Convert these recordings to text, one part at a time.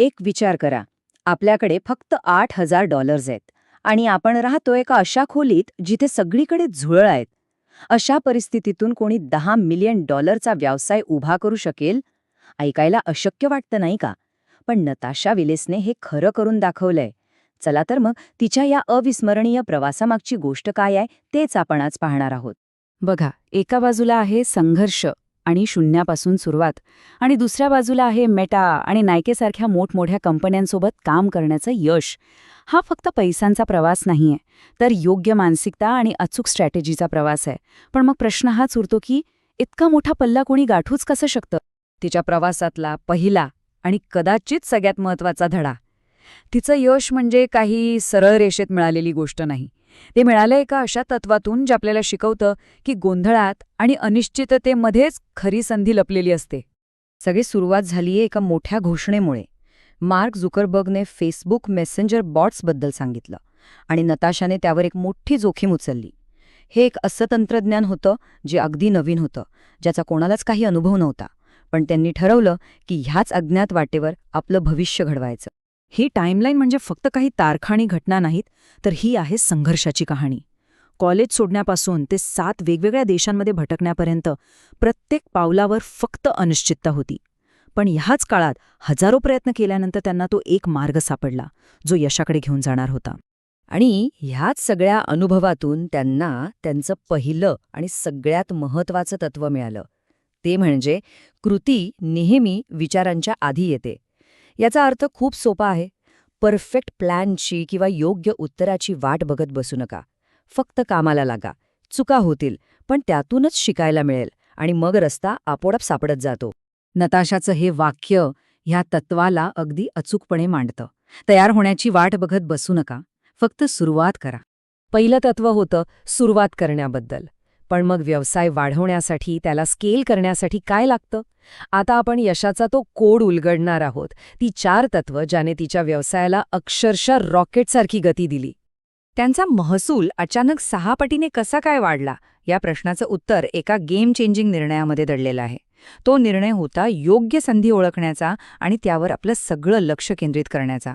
एक विचार करा. आपल्याकडे फक्त आठ हजार डॉलर्स आहेत आणि आपण राहतो एका अशा खोलीत जिथे सगळीकडे झुळळ आहेत? अशा परिस्थितीतून कोणी दहा मिलियन डॉलरचा व्यवसाय उभा करू शकेल? ऐकायला अशक्य वाटतं नाही का? पण नताशा विलेसने हे खरं करून दाखवलंय. चला तर मग तिच्या या अविस्मरणीय प्रवासामागची गोष्ट काय आहे तेच आपण आज पाहणार आहोत. बघा एका बाजूला आहे संघर्ष आणि शून्यापासून सुरुवात. आणि दुसऱ्या बाजूला आहे मेटा आणि नायकेसारख्या मोठमोठ्या कंपन्यांसोबत काम करण्याचं यश. हा फक्त पैशांचा प्रवास नाहीये तर योग्य मानसिकता आणि अचूक स्ट्रॅटेजीचा प्रवास आहे. पण मग प्रश्न हाच उरतो की इतका मोठा पल्ला कोणी गाठूच कसं शकतं? तिच्या प्रवासातला पहिला आणि कदाचित सगळ्यात महत्त्वाचा धडा. तिचं यश म्हणजे काही सरळ रेषेत मिळालेली गोष्ट नाही. ते मिळालंय एका अशा तत्वातून जे आपल्याला शिकवतं की गोंधळात आणि अनिश्चिततेमध्येच खरी संधी लपलेली असते. सगळी सुरुवात झालीये एका मोठ्या घोषणेमुळे. मार्क झुकरबर्गने फेसबुक मेसेंजर बॉट्सबद्दल सांगितलं आणि नताशाने त्यावर एक मोठी जोखीम उचलली. हे एक असं तंत्रज्ञान होतं जे अगदी नवीन होतं ज्याचा कोणालाच काही अनुभव नव्हता. पण त्यांनी ठरवलं की ह्याच अज्ञात वाटेवर आपलं भविष्य घडवायचं. ही टाईमलाईन म्हणजे फक्त काही तारखाणी घटना नाहीत तर ही आहे संघर्षाची कहाणी. कॉलेज सोडण्यापासून ते सात वेगवेगळ्या देशांमध्ये भटकण्यापर्यंत प्रत्येक पावलावर फक्त अनिश्चितता होती. पण ह्याच काळात हजारो प्रयत्न केल्यानंतर त्यांना तो एक मार्ग सापडला जो यशाकडे घेऊन जाणार होता. आणि ह्याच सगळ्या अनुभवातून त्यांना त्यांचं पहिलं आणि सगळ्यात महत्वाचं तत्व मिळालं. ते म्हणजे कृती नेहमी विचारांच्या आधी येते. याचा अर्थ खूप सोपा आहे. परफेक्ट प्लॅनची किंवा योग्य उत्तराची वाट बघत बसू नका. फक्त कामाला लागा. चुका होतील पण त्यातूनच शिकायला मिळेल आणि मग रस्ता आपोआप सापडत जातो. नताशाचं हे वाक्य ह्या तत्वाला अगदी अचूकपणे मांडतं. तयार होण्याची वाट बघत बसू नका. फक्त सुरुवात करा. पहिलं तत्व होतं सुरुवात करण्याबद्दल. पण मग व्यवसाय वाढवण्यासाठी त्याला स्केल करण्यासाठी काय लागतं? आता आपण यशाचा तो कोड उलगडणार आहोत. ती चार तत्व ज्याने तिच्या व्यवसायाला अक्षरशः रॉकेटसारखी गती दिली. त्यांचा महसूल अचानक सहा पटीने कसा काय वाढला? या प्रश्नाचं उत्तर एका गेम चेंजिंग निर्णयामध्ये दडलेलं आहे. तो निर्णय होता योग्य संधी ओळखण्याचा आणि त्यावर आपलं सगळं लक्ष केंद्रित करण्याचा.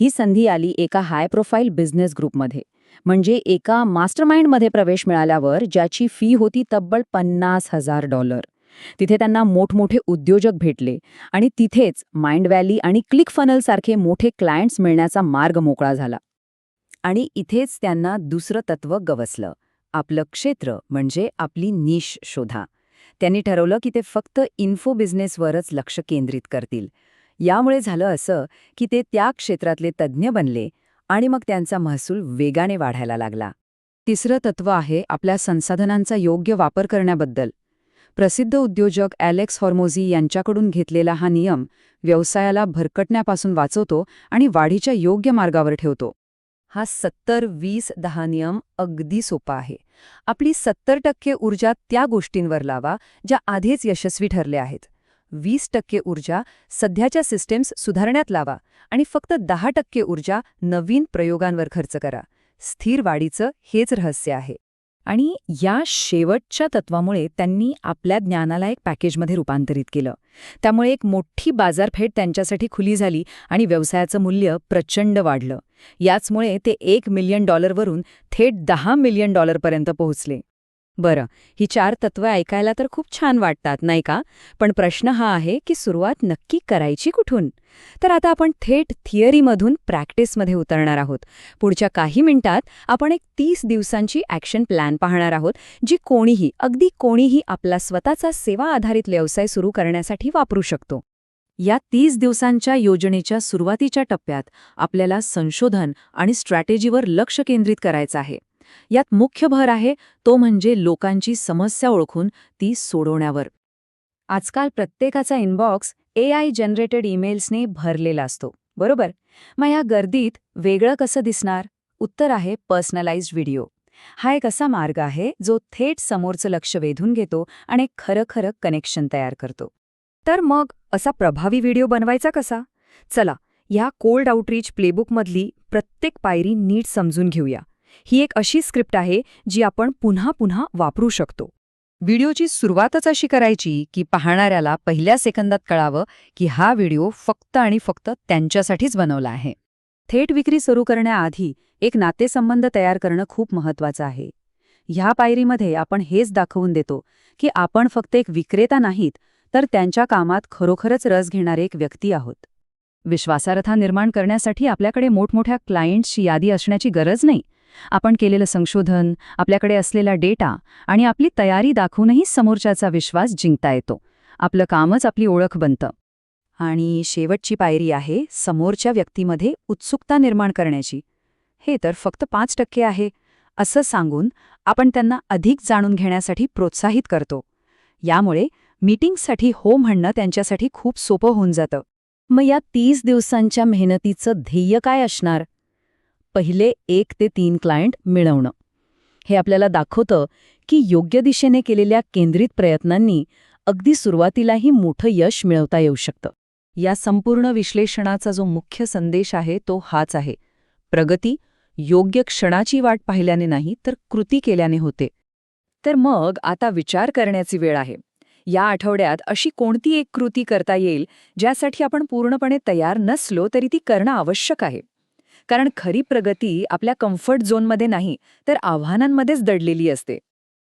ही संधी आली एका हाय प्रोफाईल बिझनेस ग्रुपमध्ये म्हणजे एका मास्टरमाइंडमध्ये प्रवेश मिळाल्यावर ज्याची फी होती तब्बल पन्नास हजार डॉलर. तिथे त्यांना मोठमोठे उद्योजक भेटले आणि तिथेच माइंड व्हॅली आणि क्लिक फनल सारखे मोठे क्लायंट्स मिळण्याचा मार्ग मोकळा झाला. आणि इथेच त्यांना दुसरं तत्व गवसलं. आपलं क्षेत्र म्हणजे आपली निश शोधा. त्यांनी ठरवलं की ते फक्त इन्फो बिझनेसवरच लक्ष केंद्रित करतील. यामुळे झालं असं की ते त्या क्षेत्रातले तज्ज्ञ बनले आणि मग त्यांचा महसूल वेगाने वाढायला लागला. तिसरं तत्व आहे आपल्या संसाधनांचा योग्य वापर करण्याबद्दल. प्रसिद्ध उद्योजक ॲलेक्स हॉर्मोझी यांच्याकडून घेतलेला हा नियम व्यवसायाला भरकटण्यापासून वाचवतो आणि वाढीच्या योग्य मार्गावर ठेवतो. हा सत्तर वीस दहा नियम अगदी सोपा आहे. आपली सत्तर टक्के ऊर्जा त्या गोष्टींवर लावा ज्या आधीच यशस्वी ठरल्या आहेत. वीस टक्के ऊर्जा सध्याच्या सिस्टेम्स सुधारण्यात लावा आणि फक्त दहा टक्के ऊर्जा नवीन प्रयोगांवर खर्च करा. स्थिर वाढीचं हेच रहस्य आहे. आणि या शेवटच्या तत्वामुळे त्यांनी आपल्या ज्ञानाला एक पॅकेजमध्ये रूपांतरित केलं. त्यामुळे एक मोठी बाजारपेठ त्यांच्यासाठी खुली झाली आणि व्यवसायाचं मूल्य प्रचंड वाढलं. याचमुळे ते एक मिलियन डॉलरवरून थेट दहा मिलियन डॉलरपर्यंत पोहोचले. बरं ही चार तत्वं ऐकायला तर खूप छान वाटतात नाही का? पण प्रश्न हा आहे की सुरुवात नक्की करायची कुठून? तर आता आपण थेट थिअरीमधून प्रॅक्टिसमध्ये उतरणार आहोत. पुढच्या काही मिनिटात आपण एक तीस दिवसांची ॲक्शन प्लॅन पाहणार आहोत जी कोणीही अगदी कोणीही आपला स्वतःचा सेवा आधारित व्यवसाय सुरू करण्यासाठी वापरू शकतो. या तीस दिवसांच्या योजनेच्या सुरुवातीच्या टप्प्यात आपल्याला संशोधन आणि स्ट्रॅटेजीवर लक्ष केंद्रित करायचं आहे. यात मुख्य भर आहे तो म्हणजे लोकांची समस्या ओळखून ती सोडवण्यावर. आजकाल प्रत्येकाचा इनबॉक्स ए आय जनरेटेड ईमेल्सने भरलेला असतो बरोबर? मग या गर्दीत वेगळं कसं दिसणार? उत्तर आहे पर्सनलाइज्ड व्हिडिओ हा एक असा मार्ग आहे जो थेट समोरचं लक्ष वेधून घेतो आणि खरं खरं कनेक्शन तयार करतो. तर मग असा प्रभावी व्हिडिओ बनवायचा कसा? चला या कोल्ड आउटरीच प्लेबुकमधली प्रत्येक पायरी नीट समजून घेऊया. ही एक अशी स्क्रिप्ट आहे जी आपण पुन्हा पुन्हा वापरू शकतो. व्हिडिओची सुरुवातच अशी करायची की पाहणाऱ्याला पहिल्या सेकंदात कळावं की हा व्हिडिओ फक्त आणि फक्त त्यांच्यासाठीच बनवला आहे. थेट विक्री सुरू करण्याआधी एक नातेसंबंध तयार करणं खूप महत्वाचं आहे. ह्या पायरीमध्ये आपण हेच दाखवून देतो की आपण फक्त एक विक्रेता नाहीत तर त्यांच्या कामात खरोखरच रस घेणारे एक व्यक्ती आहोत. विश्वासार्हता निर्माण करण्यासाठी आपल्याकडे मोठमोठ्या क्लायंट्सची यादी असण्याची गरज नाही. आपण केलेलं संशोधन आपल्याकडे असलेला डेटा आणि आपली तयारी दाखवूनही समोरच्याचा विश्वास जिंकता येतो. आपलं कामच आपली ओळख बनतं. आणि शेवटची पायरी आहे समोरच्या व्यक्तीमध्ये उत्सुकता निर्माण करण्याची. हे तर फक्त पाच टक्के आहे असं सांगून आपण त्यांना अधिक जाणून घेण्यासाठी प्रोत्साहित करतो. यामुळे मीटिंगसाठी हो म्हणणं त्यांच्यासाठी खूप सोपं होऊन जातं. मग या तीस दिवसांच्या मेहनतीचं ध्येय काय असणार? पहिले एक ते तीन क्लायंट मिळवणं. हे आपल्याला दाखवतं की योग्य दिशेने केलेल्या केंद्रित प्रयत्नांनी अगदी सुरुवातीलाही मोठं यश मिळवता येऊ शकतं. या संपूर्ण विश्लेषणाचा जो मुख्य संदेश आहे तो हाच आहे. प्रगती योग्य क्षणाची वाट पाहिल्याने नाही तर कृती केल्याने होते. तर मग आता विचार करण्याची वेळ आहे. या आठवड्यात अशी कोणती एक कृती करता येईल ज्यासाठी आपण पूर्णपणे तयार नसलो तरी ती करणं आवश्यक आहे? कारण खरी प्रगती आपल्या कम्फर्ट झोनमध्ये नाही तर आव्हानांमध्येच दडलेली असते.